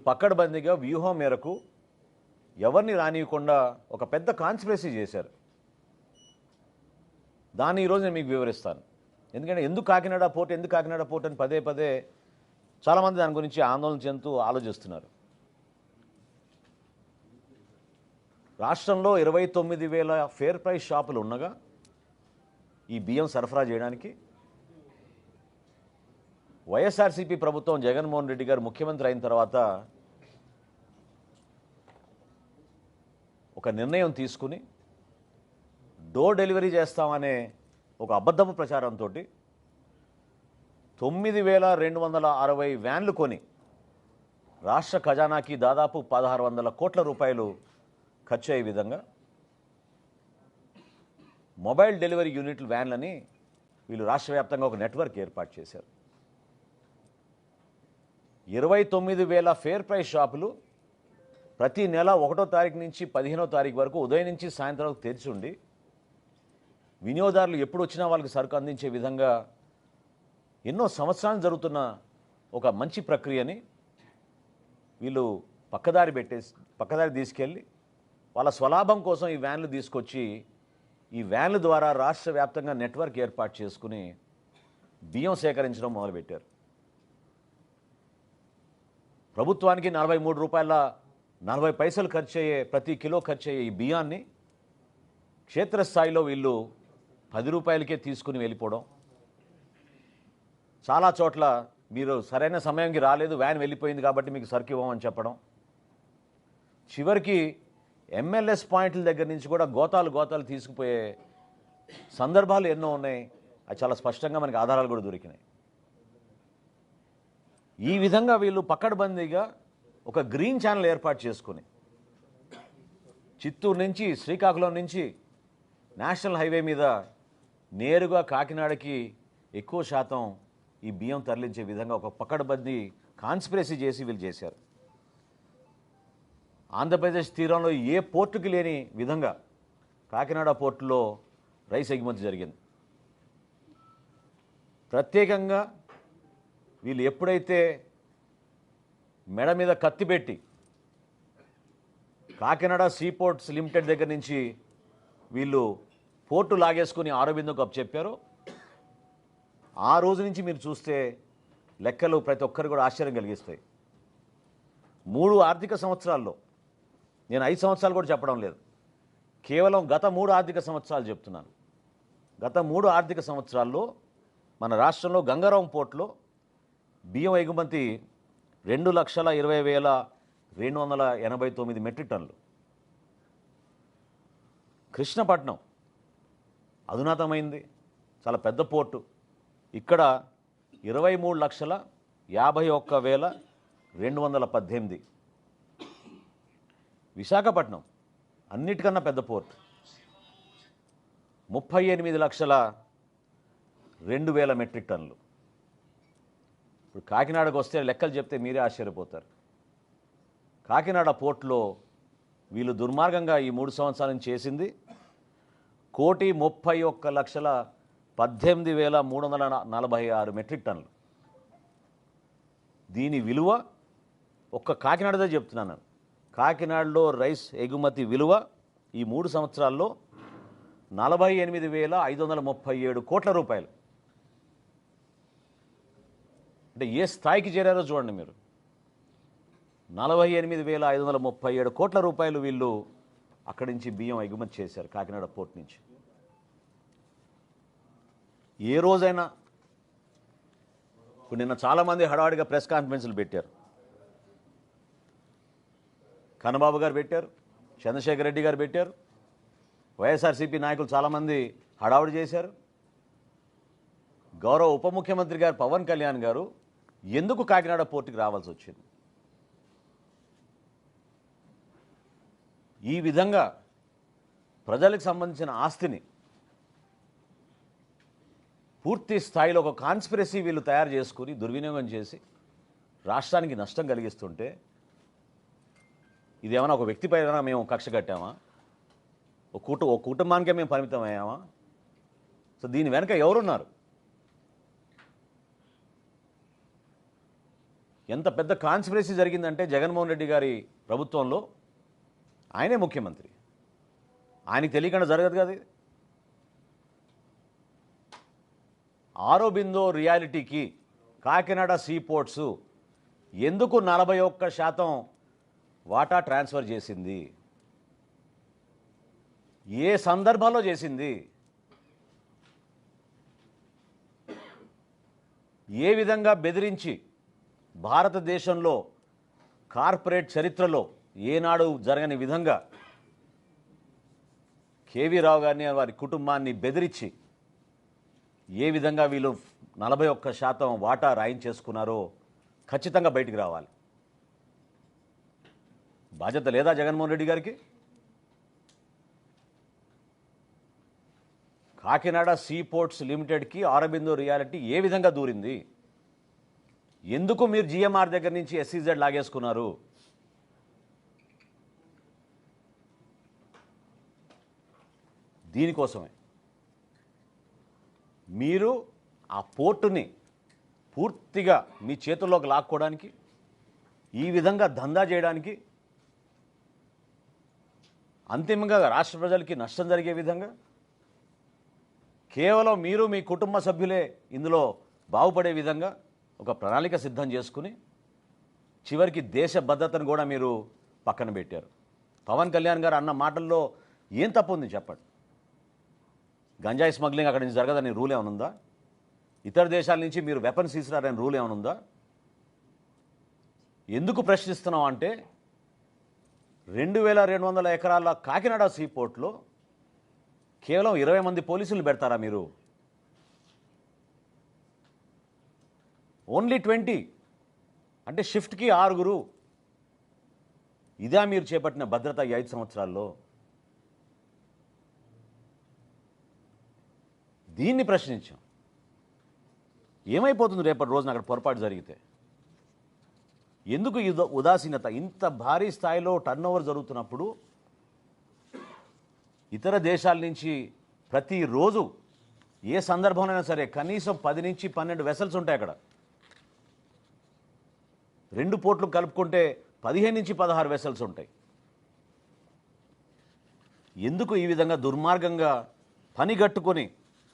వీళ్ళు పక్కడబందీగా వ్యూహం మేరకు ఎవరిని రానియకుండా ఒక పెద్ద కాన్స్పిరసీ చేశారు. దాన్ని ఈరోజు నేను మీకు వివరిస్తాను. ఎందుకంటే ఎందుకు కాకినాడ పోర్ట్ ఎందుకు కాకినాడ పోర్ట్ అని పదే పదే చాలామంది దాని గురించి ఆందోళన చెందుతూ ఆలోచిస్తున్నారు. రాష్ట్రంలో ఇరవై తొమ్మిది వేల ఫేర్ ప్రైస్ షాపులు ఉండగా ఈ బియ్యం సరఫరా చేయడానికి వైఎస్ఆర్సీపీ ప్రభుత్వం జగన్మోహన్ రెడ్డి గారు ముఖ్యమంత్రి అయిన తర్వాత ఒక నిర్ణయం తీసుకుని డోర్ డెలివరీ చేస్తామనే ఒక అబద్ధపు ప్రచారంతో తొమ్మిది వేల రెండు వందల అరవై వ్యాన్లు కొని రాష్ట్ర ఖజానాకి దాదాపు పదహారు వందల కోట్ల రూపాయలు ఖర్చు అయ్యే విధంగా మొబైల్ డెలివరీ యూనిట్లు వ్యాన్లని వీళ్ళు రాష్ట్ర వ్యాప్తంగా ఒక నెట్వర్క్ ఏర్పాటు చేశారు. ఇరవై తొమ్మిది వేల ఫేర్ ప్రైస్ షాపులు ప్రతి నెల ఒకటో తారీఖు నుంచి పదిహేనో తారీఖు వరకు ఉదయం నుంచి సాయంత్రం వరకు తెరిచి ఉండి వినియోగదారులు ఎప్పుడు వచ్చినా వాళ్ళకి సరుకు అందించే విధంగా ఎన్నో సంవత్సరాలు జరుగుతున్న ఒక మంచి ప్రక్రియని వీళ్ళు పక్కదారి పెట్టేసి పక్కదారి తీసుకెళ్ళి వాళ్ళ స్వలాభం కోసం ఈ వ్యాన్లు తీసుకొచ్చి ఈ వ్యాన్ల ద్వారా రాష్ట్ర వ్యాప్తంగా నెట్వర్క్ ఏర్పాటు చేసుకుని బియ్యం సేకరించడం మొదలుపెట్టారు. ప్రభుత్వానికి నలభై మూడు రూపాయల నలభై పైసలు ఖర్చు అయ్యే ప్రతి కిలో ఖర్చు అయ్యే ఈ బియ్యాన్ని క్షేత్రస్థాయిలో వీళ్ళు పది రూపాయలకే తీసుకుని వెళ్ళిపోవడం. చాలా చోట్ల మీరు సరైన సమయంకి రాలేదు వ్యాన్ వెళ్ళిపోయింది కాబట్టి మీకు సరుకు ఇవ్వమని చెప్పడం. చివరికి ఎంఎల్ఎస్ పాయింట్ల దగ్గర నుంచి కూడా గోతాలు గోతాలు తీసుకుపోయే సందర్భాలు ఎన్నో ఉన్నాయి. అది చాలా స్పష్టంగా మనకి ఆధారాలు కూడా దొరికినాయి. ఈ విధంగా వీళ్ళు పక్కడబందీగా ఒక గ్రీన్ ఛానల్ ఏర్పాటు చేసుకుని చిత్తూరు నుంచి శ్రీకాకుళం నుంచి నేషనల్ హైవే మీద నేరుగా కాకినాడకి ఎక్కువ శాతం ఈ బియ్యం తరలించే విధంగా ఒక పక్కడబందీ కాన్స్పిరసీ చేసి వీళ్ళు చేశారు. ఆంధ్రప్రదేశ్ తీరంలో ఏ పోర్టుకి లేని విధంగా కాకినాడ పోర్టులో రైస్ ఎగుమతి జరిగింది. ప్రత్యేకంగా వీళ్ళు ఎప్పుడైతే మెడ మీద కత్తి పెట్టి కాకినాడ సీపోర్ట్స్ లిమిటెడ్ దగ్గర నుంచి వీళ్ళు పోర్టు లాగేసుకుని ఆరోబిందుకు అప్పు చెప్పారో. ఆ రోజు నుంచి మీరు చూస్తే లెక్కలు ప్రతి ఒక్కరు కూడా ఆశ్చర్యం కలిగిస్తాయి. మూడు ఆర్థిక సంవత్సరాల్లో నేను ఐదు సంవత్సరాలు కూడా చెప్పడం లేదు. కేవలం గత మూడు ఆర్థిక సంవత్సరాలు చెప్తున్నాను. గత మూడు ఆర్థిక సంవత్సరాల్లో మన రాష్ట్రంలో గంగారాం పోర్ట్లో బియ్యం ఎగుమతి రెండు లక్షల ఇరవై వేల రెండు వందల ఎనభై తొమ్మిది మెట్రిక్ టన్నులు. కృష్ణపట్నం అధునాతమైంది చాలా పెద్ద పోర్టు. ఇక్కడ ఇరవై మూడు లక్షల యాభై ఒక్క వేల రెండు వందల పద్దెనిమిది. విశాఖపట్నం అన్నిటికన్నా పెద్ద పోర్ట్. ముప్పై ఎనిమిది లక్షల రెండు వేల మెట్రిక్ టన్నులు. ఇప్పుడు కాకినాడకు వస్తే లెక్కలు చెప్తే మీరే ఆశ్చర్యపోతారు. కాకినాడ పోర్ట్లో వీళ్ళు దుర్మార్గంగా ఈ మూడు సంవత్సరాల నుంచి చేసింది. కోటి ముప్పై ఒక్క లక్షల పద్దెనిమిది వేల మూడు వందల నలభై ఆరు మెట్రిక్ టన్నులు. దీని విలువ ఒక్క కాకినాడదే చెప్తున్నాను కాకినాడలో రైస్ ఎగుమతి విలువ ఈ మూడు సంవత్సరాల్లో నలభై ఎనిమిది వేల ఐదు వందల ముప్పై ఏడు కోట్ల రూపాయలు. అంటే ఏ స్థాయికి చేరారో చూడండి మీరు. నలభై ఎనిమిది వేల ఐదు వందల ముప్పై ఏడు కోట్ల రూపాయలు వీళ్ళు అక్కడి నుంచి బియ్యం ఎగుమతి చేశారు కాకినాడ పోర్ట్ నుంచి. ఏ రోజైనా ఇప్పుడు నిన్న చాలామంది హడావిడిగా ప్రెస్ కాన్ఫరెన్స్లు పెట్టారు. కన్నబాబు గారు పెట్టారు చంద్రశేఖర్ రెడ్డి గారు పెట్టారు వైఎస్ఆర్సీపీ నాయకులు చాలామంది హడావుడి చేశారు. గౌరవ ఉప ముఖ్యమంత్రి గారు పవన్ కళ్యాణ్ గారు ఎందుకు కాకినాడ పోర్టుకి రావాల్సి వచ్చింది? ఈ విధంగా ప్రజలకు సంబంధించిన ఆస్తిని పూర్తి స్థాయిలో ఒక కాన్స్పిరసీ వీళ్ళు తయారు చేసుకుని దుర్వినియోగం చేసి రాష్ట్రానికి నష్టం కలిగిస్తుంటే ఇది ఏమైనా ఒక వ్యక్తిపై మేము కక్ష కట్టామా? ఒక కుటు ఒక కుటుంబానికే మేము పరిమితం అయ్యామా? సో దీని వెనక ఎవరున్నారు? ఎంత పెద్ద కాన్స్పిరసీ జరిగిందంటే జగన్మోహన్ రెడ్డి గారి ప్రభుత్వంలో ఆయనే ముఖ్యమంత్రి. ఆయనకి తెలియకుండా జరగదు కదా ఆరోబిందో రియాలిటీకి కాకినాడ సీపోర్ట్స్ ఎందుకు నలభై ఒక్క శాతం వాటా ట్రాన్స్ఫర్ చేసింది? ఏ సందర్భంలో చేసింది? ఏ విధంగా బెదిరించి భారతదేశంలో కార్పొరేట్ చరిత్రలో ఏనాడు జరగని విధంగా కేవీ రావు గారిని వారి కుటుంబాన్ని బెదిరించి ఏ విధంగా వీళ్ళు నలభై ఒక్క శాతం వాటా రాయించేసుకున్నారో ఖచ్చితంగా బయటికి రావాలి. బాధ్యత లేదా జగన్మోహన్ రెడ్డి గారికి? కాకినాడ సీ పోర్ట్స్ లిమిటెడ్కి ఆరబిందో రియాలిటీ ఏ విధంగా దూరింది? ఎందుకు మీరు జిఎంఆర్ దగ్గర నుంచి ఎస్సీజెడ్ లాగేసుకున్నారు? దీనికోసమే. మీరు ఆ పోర్టుని పూర్తిగా మీ చేతుల్లోకి లాక్కోవడానికి ఈ విధంగా దందా చేయడానికి అంతిమంగా రాష్ట్ర ప్రజలకి నష్టం జరిగే విధంగా కేవలం మీరు మీ కుటుంబ సభ్యులే ఇందులో బాగుపడే విధంగా ఒక ప్రణాళిక సిద్ధం చేసుకుని చివరికి దేశ భద్రతను కూడా మీరు పక్కన పెట్టారు. పవన్ కళ్యాణ్ గారు అన్న మాటల్లో ఏం తప్పు ఉంది చెప్పండి. గంజాయి స్మగ్లింగ్ అక్కడి నుంచి జరగదని రూల్ ఏమైనా ఉందా? ఇతర దేశాల నుంచి మీరు వెపన్స్ తీసుకురారని రూల్ ఏమైనా ఉందా? ఎందుకు ప్రశ్నిస్తున్నాం అంటే రెండు వేల రెండు వందల ఎకరాల కాకినాడ సీ పోర్ట్లో కేవలం ఇరవై మంది పోలీసులు పెడతారా మీరు? Only twenty. అంటే షిఫ్ట్కి ఆరుగురు. ఇదా మీరు చేపట్టిన భద్రత ఈ ఐదు సంవత్సరాల్లో. దీన్ని ప్రశ్నించాం. ఏమైపోతుంది రేపటి రోజున అక్కడ పొరపాటు జరిగితే? ఎందుకు ఈ ఉదా- ఉదాసీనత? ఇంత భారీ స్థాయిలో టర్న్ ఓవర్ జరుగుతున్నప్పుడు ఇతర దేశాల నుంచి ప్రతిరోజు ఏ సందర్భంలోనైనా సరే కనీసం పది నుంచి పన్నెండు వెసల్స్ ఉంటాయి అక్కడ. రెండు పోర్ట్లు కలుపుకుంటే పదిహేను నుంచి పదహారు వెసల్స్ ఉంటాయి. ఎందుకు ఈ విధంగా దుర్మార్గంగా పనిగట్టుకొని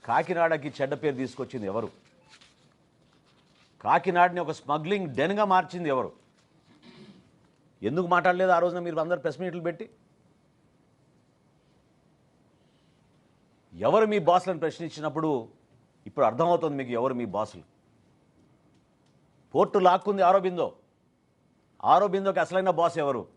కాకినాడకి చెడ్డ పేరు తీసుకొచ్చింది ఎవరు? కాకినాడని ఒక స్మగ్లింగ్ డెన్గా మార్చింది ఎవరు? ఎందుకు మాట్లాడలేదు ఆ రోజున మీరు అందరు ప్రెస్ మీట్లు పెట్టి? ఎవరు మీ బాసులను ప్రశ్నించినప్పుడు ఇప్పుడు అర్థమవుతుంది మీకు ఎవరు మీ బాసులు? పోర్టు లాక్కుంది ఆరోబిందో ఆరోబిందోకి అసలైన బాస్ ఎవరు?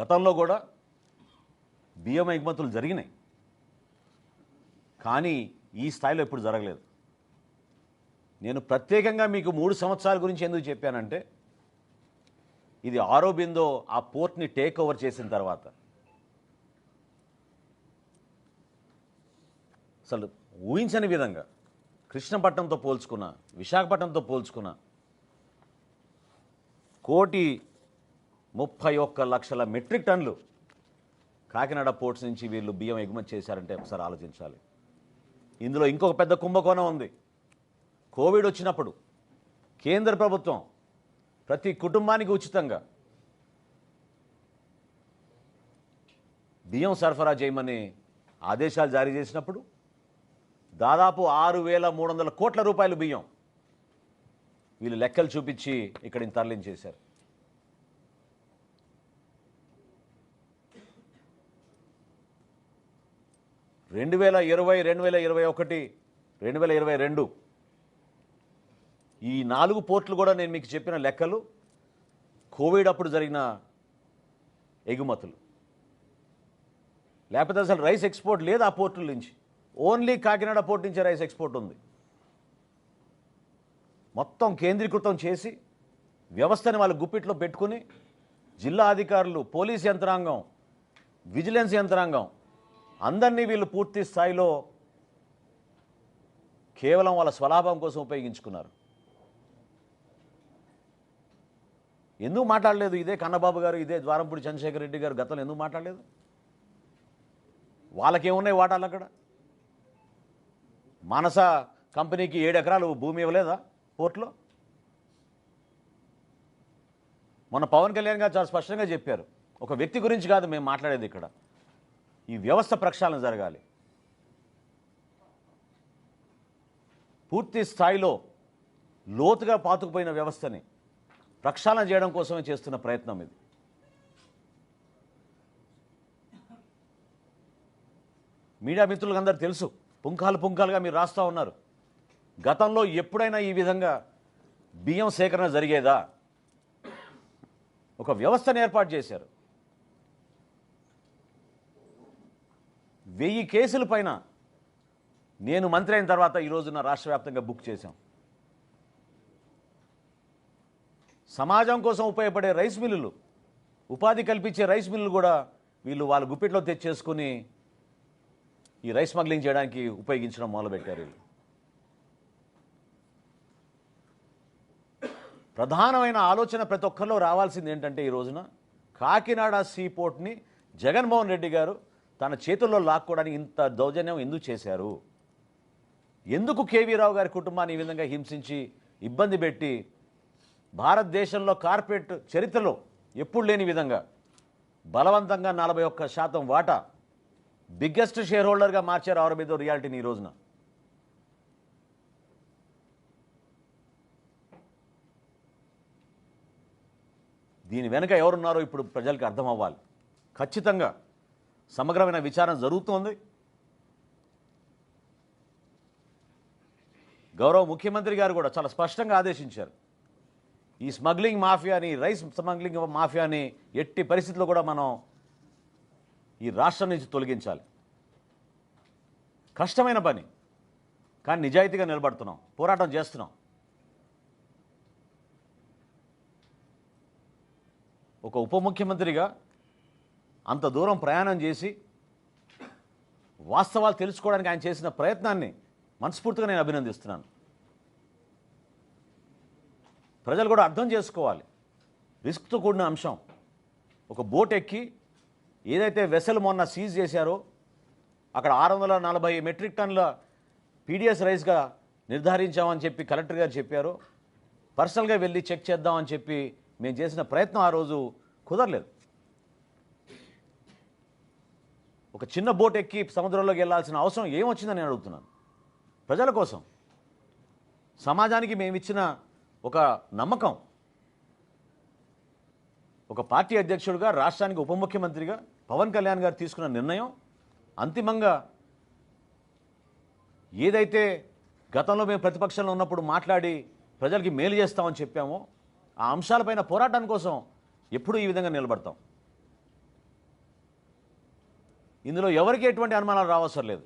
గతంలో కూడా బియ్యం ఎగుమతులు జరిగినాయి. కానీ ఈ స్థాయిలో ఎప్పుడు జరగలేదు. నేను ప్రత్యేకంగా మీకు మూడు సంవత్సరాల గురించి ఎందుకు చెప్పానంటే ఇది ఆరోబిందో ఆ పోర్ట్ని టేక్ ఓవర్ చేసిన తర్వాత. అసలు ఊహించని విధంగా కృష్ణపట్నంతో పోల్చుకున్న విశాఖపట్నంతో పోల్చుకున్న కోటి ముప్పై ఒక్క లక్షల మెట్రిక్ టన్లు కాకినాడ పోర్ట్స్ నుంచి వీళ్ళు బియ్యం ఎగుమతి చేశారంటే ఒకసారి ఆలోచించాలి. ఇందులో ఇంకొక పెద్ద కుంభకోణం ఉంది. కోవిడ్ వచ్చినప్పుడు కేంద్ర ప్రభుత్వం ప్రతి కుటుంబానికి ఉచితంగా. బియ్యం సరఫరా చేయమని ఆదేశాలు జారీ చేసినప్పుడు దాదాపు ఆరు వేల మూడు వందల కోట్ల రూపాయలు బియ్యం వీళ్ళు లెక్కలు చూపించి ఇక్కడిని తరలించేశారు. రెండు వేల ఇరవై రెండు వేల ఇరవై ఒకటి రెండు వేల ఇరవై రెండు ఈ నాలుగు పోర్ట్లు కూడా నేను మీకు చెప్పిన లెక్కలు కోవిడ్ అప్పుడు జరిగిన ఎగుమతులు. లేకపోతే అసలు రైస్ ఎక్స్పోర్ట్ లేదు ఆ పోర్టుల నుంచి. ఓన్లీ కాకినాడ పోర్ట్ నుంచే రైస్ ఎక్స్పోర్ట్ ఉంది. మొత్తం కేంద్రీకృతం చేసి వ్యవస్థని వాళ్ళ గుప్పిట్లో పెట్టుకుని జిల్లా అధికారులు పోలీస్ యంత్రాంగం విజిలెన్స్ యంత్రాంగం అందరినీ వీళ్ళు పూర్తి స్థాయిలో కేవలం వాళ్ళ స్వలాభం కోసం ఉపయోగించుకున్నారు. ఎందుకు మాట్లాడలేదు? ఇదే కన్నబాబు గారు ఇదే ద్వారంపూడి చంద్రశేఖర్ రెడ్డి గారు గతంలో ఎందుకు మాట్లాడలేదు? వాళ్ళకేమున్నాయి వాటాలు అక్కడ? మనస కంపెనీకి ఏడు ఎకరాలు భూమి ఇవ్వలేదా పోర్ట్లో? మన పవన్ కళ్యాణ్ గారు చాలా స్పష్టంగా చెప్పారు. ఒక వ్యక్తి గురించి కాదు మేము మాట్లాడేది ఇక్కడ. ఈ వ్యవస్థ ప్రక్షాళన జరగాలి. పూర్తి స్థాయిలో లోతుగా పాతుకుపోయిన వ్యవస్థని ప్రక్షాళన చేయడం కోసమే చేస్తున్న ప్రయత్నం ఇది. మీడియా మిత్రులకు అందరూ తెలుసు పుంఖాలు పుంఖాలుగా మీరు రాస్తూ ఉన్నారు. గతంలో ఎప్పుడైనా ఈ విధంగా బియ్యం సేకరణ జరిగేదా? ఒక వ్యవస్థను ఏర్పాటు చేశారు. వెయ్యి కేసుల పైన నేను మంత్రి అయిన తర్వాత ఈరోజున రోజున రాష్ట్ర వ్యాప్తంగా బుక్ చేశాం. సమాజం కోసం ఉపయోగపడే రైస్ మిల్లులు ఉపాధి కల్పించే రైస్ మిల్లులు కూడా వీళ్ళు వాళ్ళ గుప్పిట్లో తెచ్చేసుకుని ఈ రైస్ స్మగ్లింగ్ చేయడానికి ఉపయోగించడం మొదలుపెట్టారు వీళ్ళు. ప్రధానమైన ఆలోచన ప్రతి ఒక్కరిలో రావాల్సింది ఏంటంటే ఈ రోజున కాకినాడ సీపోర్ట్ని జగన్మోహన్ రెడ్డి గారు తన చేతుల్లో లాక్కోవడానికి ఇంత దౌర్జన్యం ఎందుకు చేశారు? ఎందుకు కేవీ రావు గారి కుటుంబాన్ని ఈ విధంగా హింసించి ఇబ్బంది పెట్టి భారతదేశంలో కార్పొరేట్ చరిత్రలో ఎప్పుడు లేని విధంగా బలవంతంగా నలభై ఒక్క శాతం వాటా బిగ్గెస్ట్ షేర్ హోల్డర్గా మార్చారు ఆరోబిదో రియాలిటీని ఈ రోజున. దీని వెనుక ఎవరున్నారో ఇప్పుడు ప్రజలకు అర్థం అవ్వాలి ఖచ్చితంగా సమగ్రమైన విచారణ జరుగుతోంది. గౌరవ ముఖ్యమంత్రి గారు కూడా చాలా స్పష్టంగా ఆదేశించారు. ఈ స్మగ్లింగ్ మాఫియాని రైస్ స్మగ్లింగ్ మాఫియాని ఎట్టి పరిస్థితుల్లో కూడా మనం ఈ రాష్ట్రం నుంచి తొలగించాలి. కష్టమైన పని కానీ నిజాయితీగా నిలబడుతున్నాం పోరాటం చేస్తున్నాం. ఒక ఉప ముఖ్యమంత్రిగా అంత దూరం ప్రయాణం చేసి వాస్తవాలు తెలుసుకోవడానికి ఆయన చేసిన ప్రయత్నాన్ని మనస్ఫూర్తిగా నేను అభినందిస్తున్నాను. ప్రజలు కూడా అర్థం చేసుకోవాలి. రిస్క్తో కూడిన అంశం. ఒక బోట్ ఎక్కి ఏదైతే వెసలు మొన్న సీజ్ చేశారో అక్కడ ఆరు వందల నలభై మెట్రిక్ టన్నుల పీడిఎస్ రైస్గా నిర్ధారించామని చెప్పి కలెక్టర్ గారు చెప్పారు. పర్సనల్గా వెళ్ళి చెక్ చేద్దామని చెప్పి మేము చేసిన ప్రయత్నం ఆ రోజు కుదరలేదు. ఒక చిన్న బోట్ ఎక్కి సముద్రంలోకి వెళ్ళాల్సిన అవసరం ఏమొచ్చిందని నేను అడుగుతున్నాను. ప్రజల కోసం. సమాజానికి మేము ఇచ్చిన ఒక నమ్మకం. ఒక పార్టీ అధ్యక్షుడిగా రాష్ట్రానికి ఉప ముఖ్యమంత్రిగా పవన్ కళ్యాణ్ గారు తీసుకున్న నిర్ణయం అంతిమంగా ఏదైతే గతంలో మేము ప్రతిపక్షంలో ఉన్నప్పుడు మాట్లాడి ప్రజలకి మేలు చేస్తామని చెప్పామో ఆ అంశాలపైన పోరాటం కోసం ఎప్పుడూ ఈ విధంగా నిలబడతాం. ఇందులో ఎవరికి ఎటువంటి అనుమానాలు రావసరం లేదు.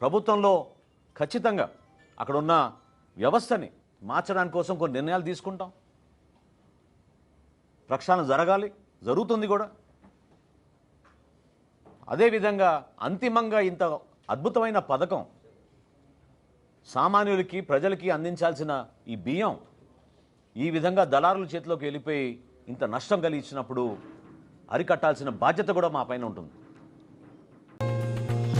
ప్రభుత్వంలో ఖచ్చితంగా అక్కడ ఉన్న వ్యవస్థని మార్చడానికి కోసం కొన్ని నిర్ణయాలు తీసుకుంటాం. ప్రక్షాళన జరగాలి జరుగుతుంది కూడా. అదేవిధంగా అంతిమంగా ఇంత అద్భుతమైన పథకం సామాన్యులకి ప్రజలకి అందించాల్సిన ఈ బియ్యం ఈ విధంగా దళారుల చేతిలోకి వెళ్ళిపోయి ఇంత నష్టం కలిగించినప్పుడు అరికట్టాల్సిన బాధ్యత కూడా మా పైన ఉంటుంది.